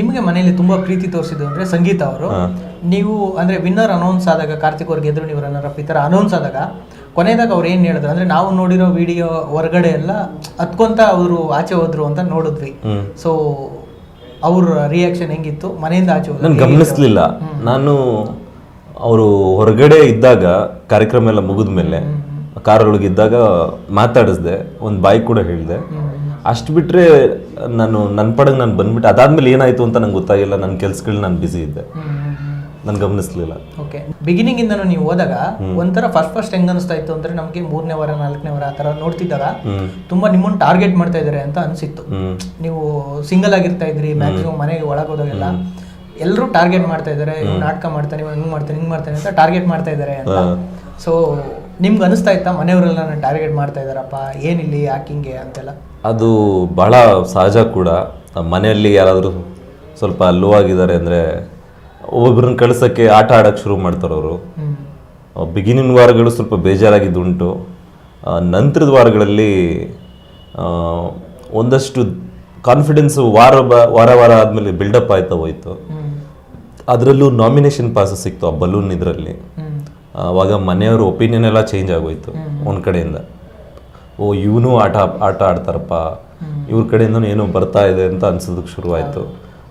ನಿಮಗೆ ಮನೆಯಲ್ಲಿ ತುಂಬಾ ಪ್ರೀತಿ ತೋರಿಸಿದ್ದು ಅಂದ್ರೆ ಸಂಗೀತ ಅವರು. ನೀವು ಅಂದ್ರೆ ವಿನ್ನರ್ ಅನೌನ್ಸ್ ಆದಾಗ ಕಾರ್ತಿಕ್ ಅವ್ರಿಗೆ ಎದುರು ನೀವು ರನ್ನರ್ ಅಪ್ ಈ ಅನೌನ್ಸ್ ಆದಾಗ ಕೊನೆದಾಗ ಅವ್ರು ಏನು ಹೇಳಿದ್ರು ಅಂದ್ರೆ ನಾವು ನೋಡಿರೋ ವಿಡಿಯೋ ಹೊರಗಡೆ ಎಲ್ಲ ಹತ್ಕೊಂತ ಅವರು ಆಚೆ ಹೋದ್ರು ಅಂತ ನೋಡಿದ್ವಿ. ಸೊ ಅವ್ರ ರಿಯಾಕ್ಷನ್ ಹೆಂಗಿತ್ತು? ಮನೆಯಿಂದ ಆಚೆ ಹೋದ್ರು. ನಾನು ಗಮನಿಸ್ಲಿಲ್ಲ. ನಾನು ಅವರು ಹೊರಗಡೆ ಇದ್ದಾಗ ಕಾರ್ಯಕ್ರಮ ಎಲ್ಲ ಮುಗಿದ ಮೇಲೆ ಕಾರೊಳಗೆ ಇದ್ದಾಗ ಮಾತಾಡಿಸ್ದೆ ಒಂದು ಬಾಯಿ ಕೂಡ ಹೇಳಿದೆ. ಅಷ್ಟು ಬಿಟ್ರೆ ನಾನು ನನ್ನ ಪಡಗೆ ನಾನು ಬಂದ್ಬಿಟ್ಟು. ಅದಾದ್ಮೇಲೆ ಏನಾಯ್ತು ಅಂತ ನಂಗೆ ಗೊತ್ತಾಗಿಲ್ಲ. ನನ್ನ ಕೆಲ್ಸಗಳು ನಾನು ಬ್ಯುಸಿ ಇದ್ದೆ. ನಾನು ಗಮನಿಸ್ಲಿಲ್ಲ. ಓಕೆ ಬಿಗಿನಿಂಗ್ ಇಂದನೂ ನೀವು ಹೋದಾಗ ಒಂಥರ ಫಸ್ಟ್ ಫಸ್ಟ್ ಹೆಂಗ್ ಅನಿಸ್ತಾ ಇತ್ತು ಅಂದ್ರೆ ನಮಗೆ ಮೂರನೇ ವಾರ ನಾಲ್ಕನೇ ವಾರ ಆ ಥರ ನೋಡ್ತಿದ್ದಾಗ ತುಂಬಾ ನಿಮ್ಮನ್ನ ಟಾರ್ಗೆಟ್ ಮಾಡ್ತಾ ಇದ್ದಾರೆ ಅಂತ ಅನ್ಸಿತ್ತು. ನೀವು ಸಿಂಗಲ್ ಆಗಿರ್ತಾ ಇದ್ರಿ ಮ್ಯಾಕ್ಸಿಮಮ್ ಮನೆಗೆ ಒಳಗೋದಾಗೆಲ್ಲ ಎಲ್ಲರೂ ಟಾರ್ಗೆಟ್ ಮಾಡ್ತಾ ಇದ್ದಾರೆ ನಾಟಕ ಮಾಡ್ತಾನೆ ಹಿಂಗ್ ಮಾಡ್ತಾನೆ ಹಿಂಗ್ ಮಾಡ್ತಾನೆ ಅಂತ ಟಾರ್ಗೆಟ್ ಮಾಡ್ತಾ ಇದ್ದಾರೆ ಅಂತ. ಸೊ ನಿಮ್ಗೆ ಅನಿಸ್ತಾ ಇತ್ತಾ? ಮನೆಯವರೆಲ್ಲ ನಾನು ಟಾರ್ಗೆಟ್ ಮಾಡ್ತಾ ಇದ್ದಾರಪ್ಪ ಏನಿಲ್ಲಿ ಯಾಕಿಂಗೆ ಅಂತೆಲ್ಲ? ಅದು ಬಹಳ ಸಹಜ ಕೂಡ. ಮನೆಯಲ್ಲಿ ಯಾರಾದರೂ ಸ್ವಲ್ಪ ಲೋ ಆಗಿದ್ದಾರೆ ಅಂದರೆ ಒಬ್ಬೊಬ್ಬರನ್ನ ಕಳ್ಸೋಕ್ಕೆ ಆಟ ಆಡೋಕ್ಕೆ ಶುರು ಮಾಡ್ತಾರೆ ಅವರು. ಹ್ಮ್. ಬಿಗಿನಿಂಗ್ ವಾರಗಳು ಸ್ವಲ್ಪ ಬೇಜಾರಾಗಿದ್ದುಂಟು. ನಂತರದ ವಾರಗಳಲ್ಲಿ ಒಂದಷ್ಟು ಕಾನ್ಫಿಡೆನ್ಸು ವಾರ ಬ ವಾರ ವಾರ ಆದಮೇಲೆ ಬಿಲ್ಡಪ್ ಆಯ್ತಾ ಹೋಯ್ತು. ಅದರಲ್ಲೂ ನಾಮಿನೇಷನ್ ಪಾಸ್ ಸಿಕ್ತು ಆ ಬಲೂನ್ ಇದರಲ್ಲಿ. ಆವಾಗ ಮನೆಯವ್ರ ಒಪಿನಿಯನ್ ಎಲ್ಲ ಚೇಂಜ್ ಆಗೋಯ್ತು ಒಂದು ಕಡೆಯಿಂದ. ಓ ಇವನು ಆಟ ಆಟ ಆಡ್ತಾರಪ್ಪ. ಇವ್ರ ಕಡೆಯಿಂದ ಏನು ಬರ್ತಾ ಇದೆ ಅಂತ ಅನ್ಸೋದಕ್ಕೆ ಶುರುವಾಯಿತು.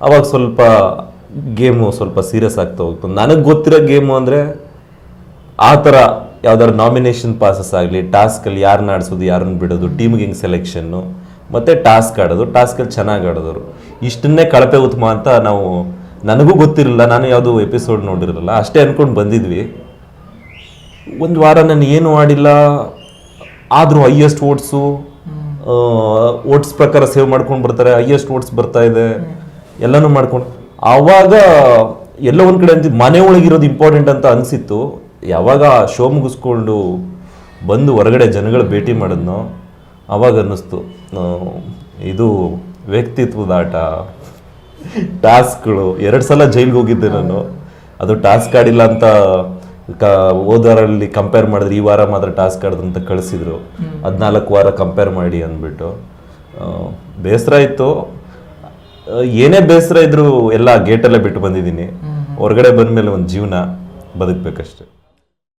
ಅವಾಗ ಸ್ವಲ್ಪ ಗೇಮು ಸ್ವಲ್ಪ ಸೀರಿಯಸ್ ಆಗ್ತಾ ಹೋಗ್ತು. ನನಗೆ ಗೊತ್ತಿರೋ ಗೇಮು ಅಂದರೆ ಆ ಥರ ಯಾವ್ದಾದ್ರು ನಾಮಿನೇಷನ್ ಪಾಸಸ್ ಆಗಲಿ ಟಾಸ್ಕಲ್ಲಿ ಯಾರನ್ನ ಆಡಿಸೋದು ಯಾರನ್ನ ಬಿಡೋದು ಟೀಮ್ಗೆ ಹಿಂಗೆ ಸೆಲೆಕ್ಷನ್ನು ಮತ್ತು ಟಾಸ್ಕ್ ಆಡೋದು ಟಾಸ್ಕಲ್ಲಿ ಚೆನ್ನಾಗಿ ಆಡೋದು ಇಷ್ಟನ್ನೇ ಕಳಪೆ ಉತ್ತಮ ಅಂತ ನಾವು ನನಗೂ ಗೊತ್ತಿರಲಿಲ್ಲ ನಾನು ಯಾವುದು ಎಪಿಸೋಡ್ ನೋಡಿರಲಿಲ್ಲ. ಅಷ್ಟೇ ಅಂದ್ಕೊಂಡು ಬಂದಿದ್ವಿ. ಒಂದು ವಾರ ನಾನು ಏನು ಆಡಿಲ್ಲ ಆದರೂ ಹೈಯೆಸ್ಟ್ ಓಟ್ಸು ಓಟ್ಸ್ ಪ್ರಕಾರ ಸೇವ್ ಮಾಡ್ಕೊಂಡು ಬರ್ತಾರೆ ಹೈಯೆಸ್ಟ್ ಓಟ್ಸ್ ಬರ್ತಾ ಇದೆ ಎಲ್ಲನೂ ಮಾಡ್ಕೊಂಡು. ಆವಾಗ ಎಲ್ಲ ಒಂದು ಕಡೆ ಅಂತಿದ್ದು ಮನೆ ಒಳಗಿರೋದು ಇಂಪಾರ್ಟೆಂಟ್ ಅಂತ ಅನಿಸಿತ್ತು. ಯಾವಾಗ ಶೋ ಮುಗಿಸ್ಕೊಂಡು ಬಂದು ಹೊರಗಡೆ ಜನಗಳ ಭೇಟಿ ಮಾಡಿದ್ನೋ ಆವಾಗ ಅನ್ನಿಸ್ತು. ಇದು ವ್ಯಕ್ತಿತ್ವದ ಆಟ. ಟಾಸ್ಕ್ಗಳು. ಎರಡು ಸಲ ಜೈಲಿಗೆ ಹೋಗಿದ್ದೆ ನಾನು. ಅದು ಟಾಸ್ಕ್ ಆಡಿಲ್ಲ ಅಂತ ಕ ಹೋದರಲ್ಲಿ ಕಂಪೇರ್ ಮಾಡಿದ್ರೆ ಈ ವಾರ ಮಾತ್ರ ಟಾಸ್ಕ್ ಅಂತ ಕಳಿಸಿದ್ರು. ಹದಿನಾಲ್ಕು ವಾರ ಕಂಪೇರ್ ಮಾಡಿ ಅಂದ್ಬಿಟ್ಟು. ಬೇಸರ ಇತ್ತು ಏನೇ ಬೇಸರ ಇದ್ರು ಎಲ್ಲ ಗೇಟಲ್ಲೇ ಬಿಟ್ಟು ಬಂದಿದ್ದೀನಿ. ಹೊರಗಡೆ ಬಂದಮೇಲೆ ಒಂದು ಜೀವನ ಬದುಕಬೇಕಷ್ಟೆ.